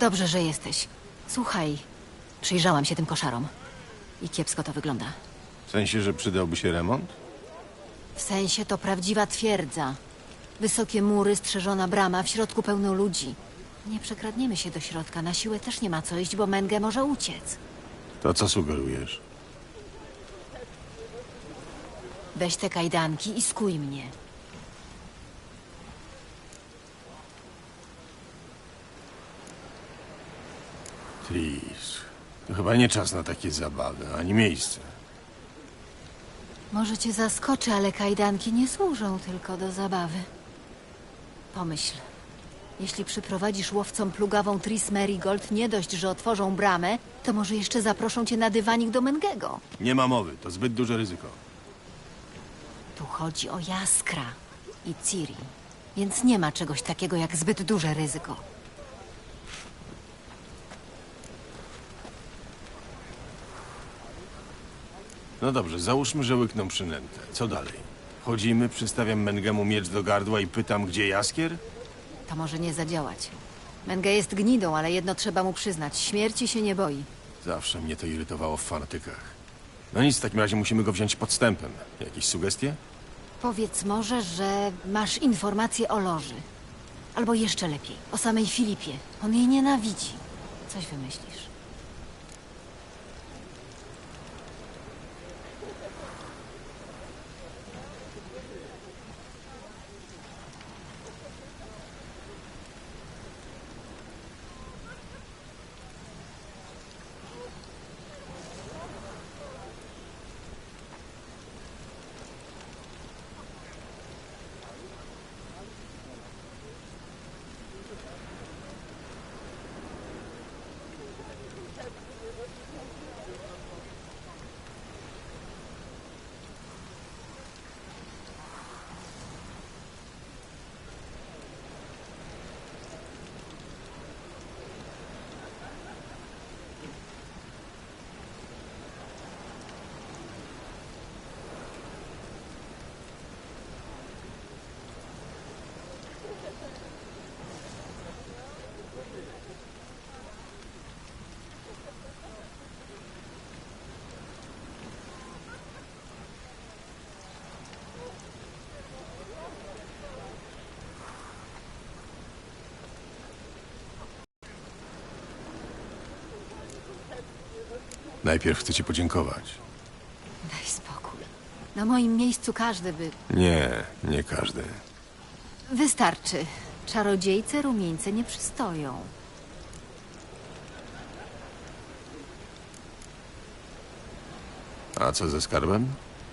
Dobrze, że jesteś. Słuchaj, przyjrzałam się tym koszarom. I kiepsko to wygląda. W sensie, że przydałby się remont? W sensie to prawdziwa twierdza. Wysokie mury, strzeżona brama, w środku pełno ludzi. Nie przekradniemy się do środka, na siłę też nie ma co iść, bo Menge może uciec. To co sugerujesz? Weź te kajdanki i skuj mnie. Tris, to chyba nie czas na takie zabawy, ani miejsce. Może cię zaskoczy, ale kajdanki nie służą tylko do zabawy. Pomyśl. Jeśli przyprowadzisz łowcom plugawą Tris Marigold, nie dość, że otworzą bramę, to może jeszcze zaproszą cię na dywanik do Mengego. Nie ma mowy, to zbyt duże ryzyko. Tu chodzi o Jaskra i Ciri, więc nie ma czegoś takiego jak zbyt duże ryzyko. No dobrze, załóżmy, że łykną przynętę. Co dalej? Wchodzimy, przystawiam Mengemu miecz do gardła i pytam, gdzie Jaskier? To może nie zadziałać. Menge jest gnidą, ale jedno trzeba mu przyznać. Śmierci się nie boi. Zawsze mnie to irytowało w fanatykach. No nic, w takim razie musimy go wziąć podstępem. Jakieś sugestie? Powiedz może, że masz informacje o Loży. Albo jeszcze lepiej, o samej Filipie. On jej nienawidzi. Coś wymyślisz. Najpierw chcę ci podziękować. Daj spokój. Na moim miejscu każdy by... Nie, nie każdy. Wystarczy. Czarodziejce rumieńce nie przystoją. A co ze skarbem?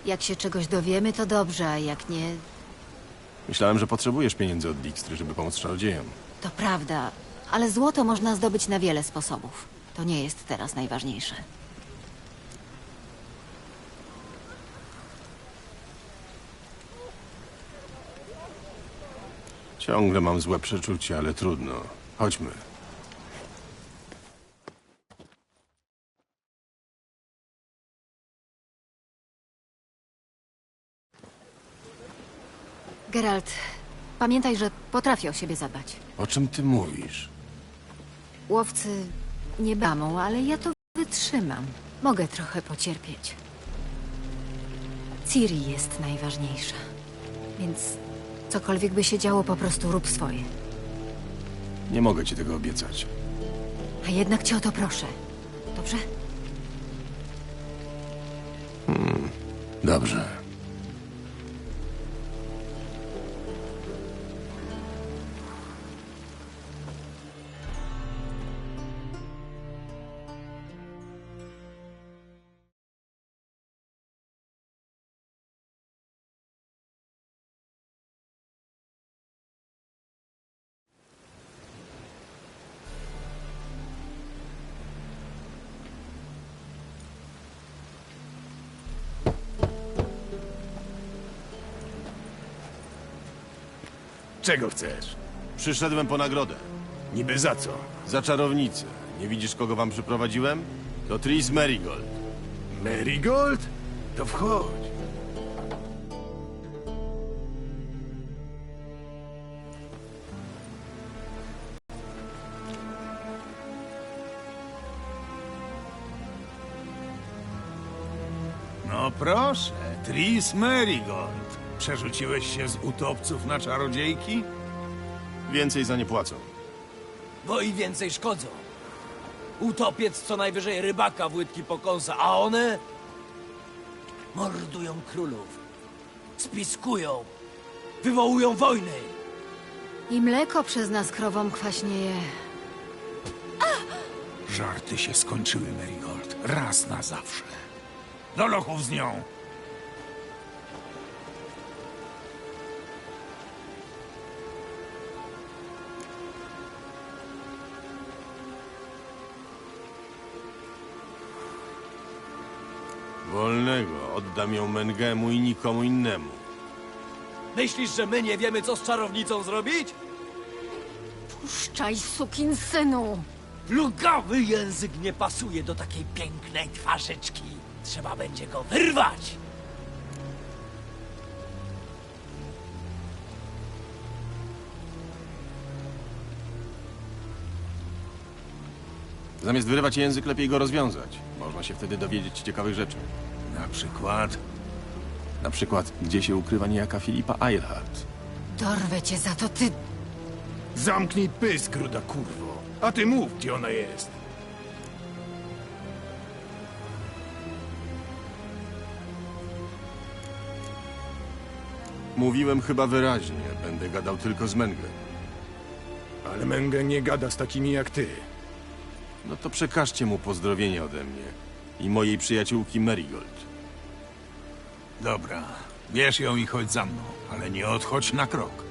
Jak się czegoś dowiemy, to dobrze, a jak nie, Myślałem, że potrzebujesz pieniędzy od Dijkstry, żeby pomóc czarodziejom. to prawda. Ale złoto można zdobyć na wiele sposobów. To nie jest teraz najważniejsze. Ciągle mam złe przeczucie, ale trudno. Chodźmy. Geralt, pamiętaj, że potrafię o siebie zadbać. O czym ty mówisz? Łowcy nie bamą, ale ja to wytrzymam. Mogę trochę pocierpieć. Ciri jest najważniejsza. Więc cokolwiek by się działo, po prostu rób swoje. Nie mogę ci tego obiecać. A jednak cię o to proszę. Dobrze? Dobrze. Czego chcesz? Przyszedłem po nagrodę. Niby za co? Za czarownicę. Nie widzisz, kogo wam przyprowadziłem? To Tris Merigold. Merigold? To wchodź. No proszę, Tris Merigold. Przerzuciłeś się z utopców na czarodziejki? Więcej za nie płacą. Bo i więcej szkodzą. Utopiec co najwyżej rybaka w łydki pokąsa, a one mordują królów, spiskują, wywołują wojny. I mleko przez nas krowom kwaśnieje. Żarty się skończyły, Merigold. Raz na zawsze. Do lochów z nią! Wolnego. Oddam ją Mengemu i nikomu innemu. Myślisz, że my nie wiemy, co z czarownicą zrobić? Puszczaj, synu! Plugawy język nie pasuje do takiej pięknej twarzyczki. Trzeba będzie go wyrwać. Zamiast wyrywać język, lepiej go rozwiązać. Się wtedy dowiedzieć ciekawych rzeczy. Na przykład... Na przykład, gdzie się ukrywa niejaka Filipa Eilhart. Dorwę cię za to, ty... Zamknij pysk, ruda kurwo. A ty mów, gdzie ona jest. Mówiłem chyba wyraźnie. Będę gadał tylko z Mengem. Ale Menge nie gada z takimi jak ty. No to przekażcie mu pozdrowienie ode mnie i mojej przyjaciółki Marigold. Dobra, bierz ją i chodź za mną, ale nie odchodź na krok.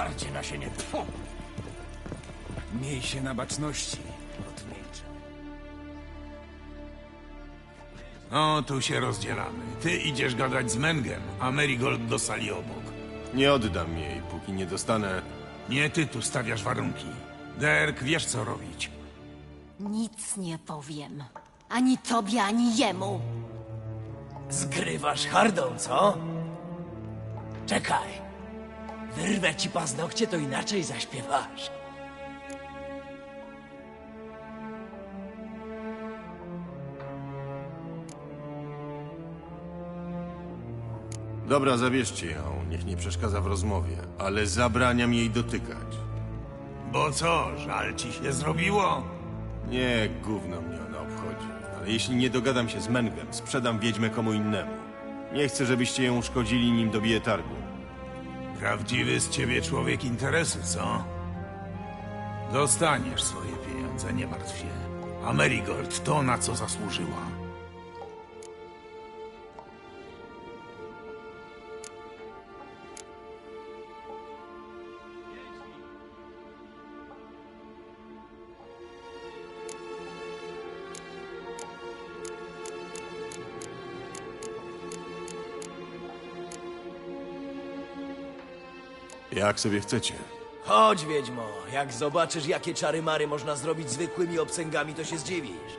Czarcie na sienie. Tfu. Miej się na baczności. Odmilczę. No, tu się rozdzielamy. Ty idziesz gadać z Mengem, a Merigold do sali obok. Nie oddam jej, póki nie dostanę... Nie ty tu stawiasz warunki. Derek, wiesz co robić. Nic nie powiem. Ani tobie, ani jemu. Zgrywasz hardą, co? Czekaj. Wyrwę ci paznokcie, to inaczej zaśpiewasz. Dobra, zabierzcie ją, niech nie przeszkadza w rozmowie, ale zabraniam jej dotykać. Bo co, żal ci się zrobiło? Nie, gówno mnie ona obchodzi. Ale jeśli nie dogadam się z Mengem, sprzedam wiedźmę komu innemu. Nie chcę, żebyście ją uszkodzili, nim dobiję targu. Prawdziwy z ciebie człowiek interesu, co? Dostaniesz swoje pieniądze, nie martw się. A Marigold to, na co zasłużyła. Jak sobie chcecie. Chodź, Wiedźmo. Jak zobaczysz, jakie czary mary można zrobić zwykłymi obcęgami, to się zdziwisz.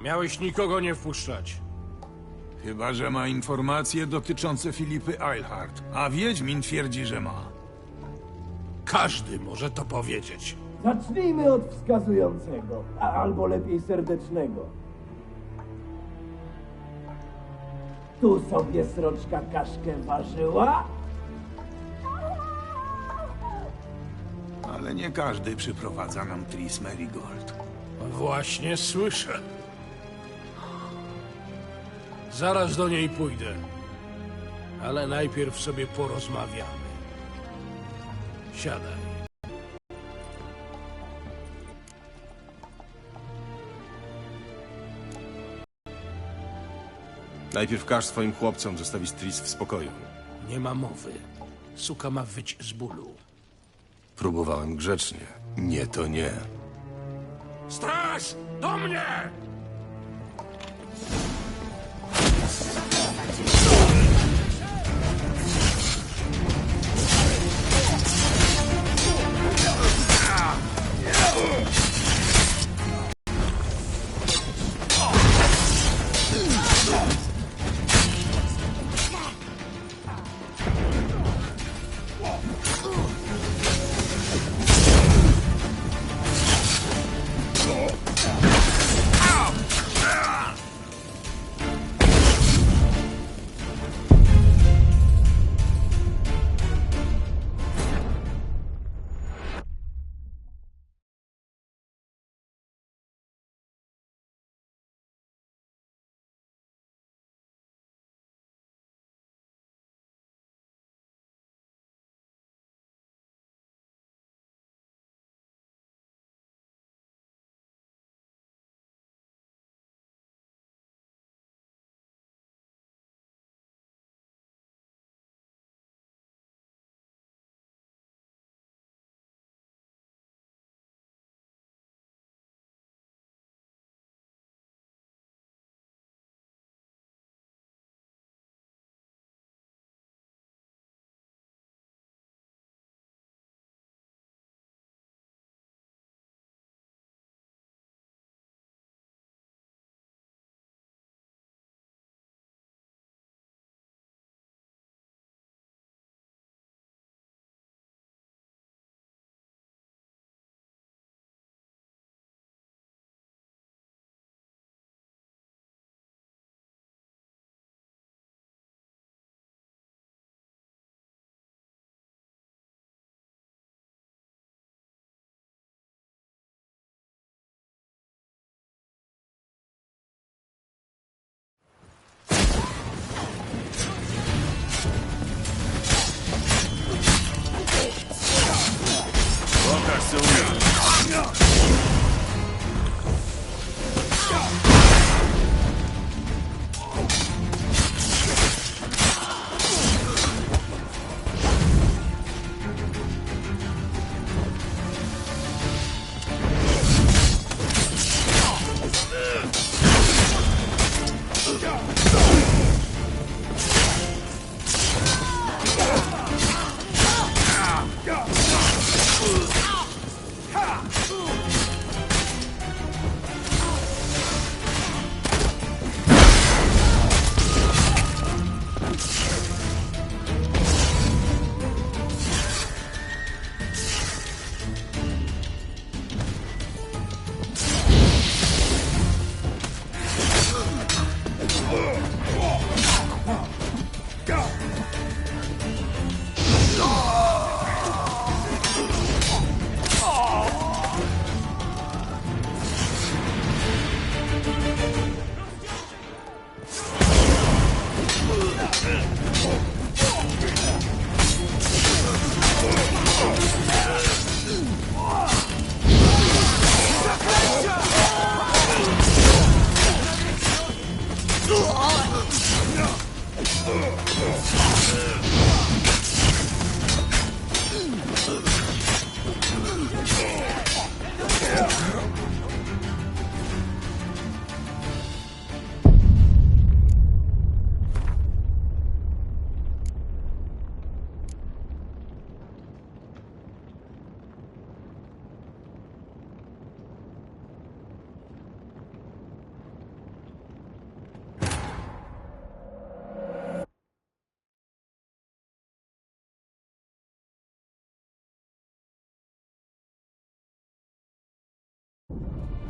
Miałeś nikogo nie wpuszczać. Chyba, że ma informacje dotyczące Filipy Eilhart. A Wiedźmin twierdzi, że ma. Każdy może to powiedzieć. Zacznijmy od wskazującego, a albo lepiej serdecznego. Tu sobie sroczka kaszkę ważyła, Ale nie każdy przyprowadza nam Tris Marigold. Właśnie słyszę. Zaraz do niej pójdę. Ale najpierw sobie porozmawiamy. Siadaj. Najpierw każ swoim chłopcom zostawić Tris w spokoju. Nie ma mowy. Suka ma wyć z bólu. Próbowałem grzecznie. Nie, to nie. Straż! Do mnie!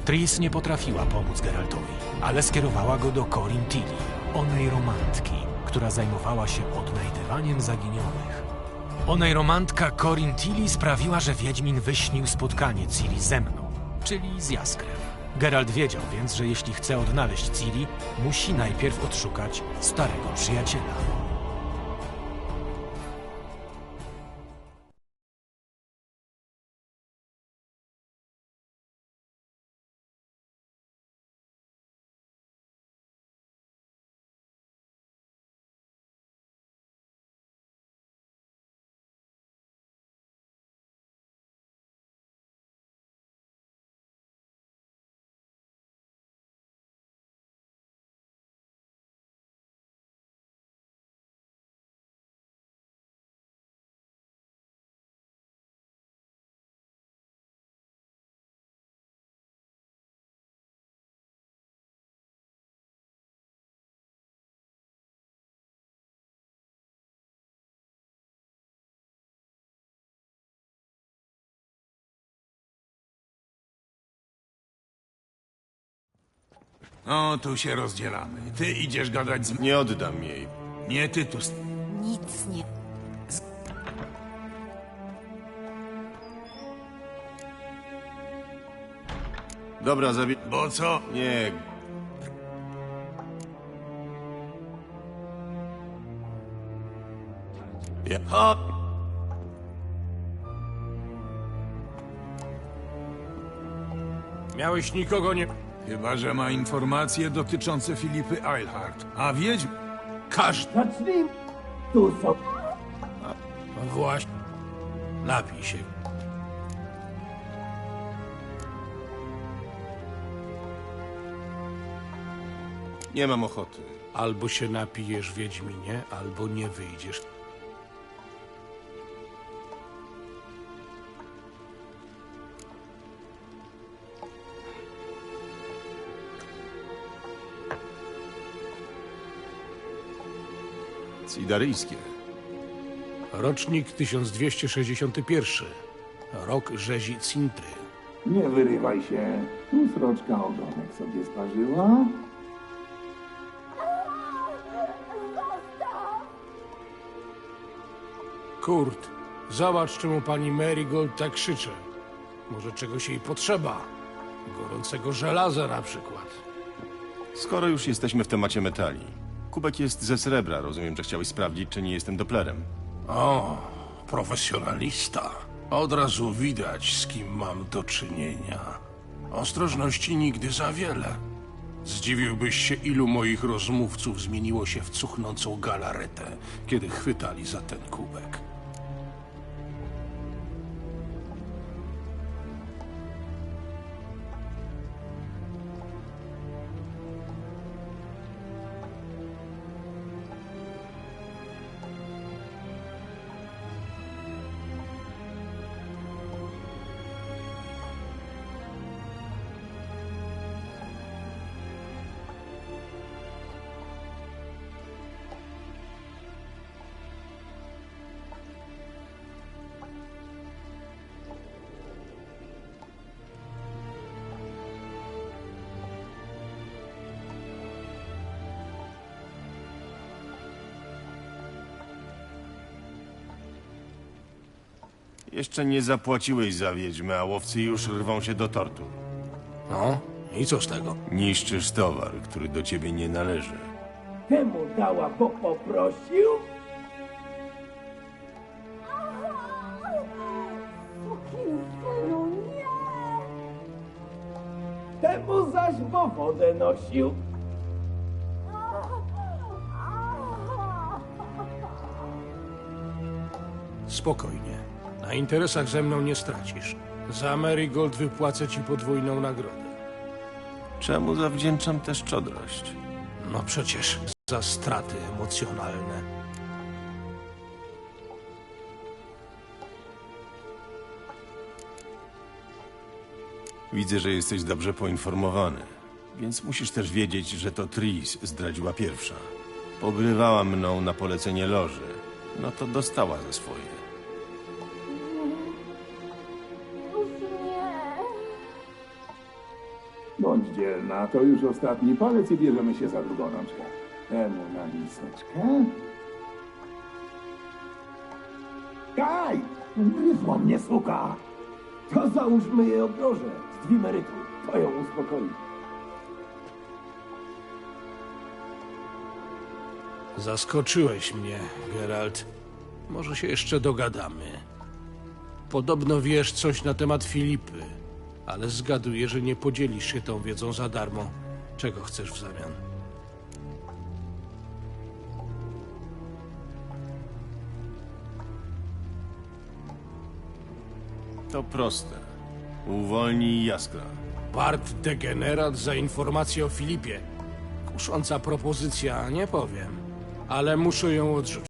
Tris nie potrafiła pomóc Geraltowi, ale skierowała go do Corin Tilly, onej romantki, która zajmowała się odnajdywaniem zaginionych. Onej romantka Corin Tilly sprawiła, że Wiedźmin wyśnił spotkanie Ciri ze mną, czyli z Jaskrem. Geralt wiedział więc, że jeśli chce odnaleźć Ciri, musi najpierw odszukać starego przyjaciela. No, tu się rozdzielamy. Ty idziesz gadać z... Nie oddam jej. Nie ty tu... st- Nic nie. Dobra, zabie... Bo co? Nie. Ja... Ha! Miałeś nikogo nie... Chyba, że ma informacje dotyczące Filipy Eilhart. A wiedźm... Każdy. Zacznijmy. Tu są. No właśnie. Napij się. Nie mam ochoty. Albo się napijesz, Wiedźminie, albo nie wyjdziesz. Cidaryjskie. Rocznik 1261. Rok rzezi Cintry. Nie wyrywaj się. Tu sroczka ogonek sobie sparzyła. Kurt, zobacz, czemu pani Marigold tak krzycze. Może czegoś jej potrzeba. Gorącego żelaza na przykład. Skoro już jesteśmy w temacie metali. Kubek jest ze srebra. Rozumiem, że chciałeś sprawdzić, czy nie jestem doplerem. O, profesjonalista. Od razu widać, z kim mam do czynienia. Ostrożności nigdy za wiele. Zdziwiłbyś się, ilu moich rozmówców zmieniło się w cuchnącą galaretę, kiedy chwytali za ten kubek. Jeszcze nie zapłaciłeś za wiedźmę, a łowcy już rwą się do tortu. No, i co z tego? Niszczysz towar, który do ciebie nie należy. Temu dała, bo poprosił. Temu zaś bo wodę nosił. Spokojnie. Interesach ze mną nie stracisz. Za Marigold wypłacę ci podwójną nagrodę. Czemu zawdzięczam tę szczodrość? No przecież za straty emocjonalne. Widzę, że jesteś dobrze poinformowany. Więc musisz też wiedzieć, że to Tris zdradziła pierwsza. Pogrywała mną na polecenie loży. No to dostała za swoje. Bądź dzielna, to już ostatni palec i bierzemy się za drugą rączkę. Temu na miseczkę. Kaj! Gryzła mnie suka! To załóżmy jej obroże z dwimerytu. To ją uspokoi. Zaskoczyłeś mnie, Geralt. Może się jeszcze dogadamy. Podobno wiesz coś na temat Filipy, ale zgaduję, że nie podzielisz się tą wiedzą za darmo. Czego chcesz w zamian? To proste. Uwolnij Jaskra. Bart degenerat za informację o Filipie. Kusząca propozycja, nie powiem. Ale muszę ją odrzucić.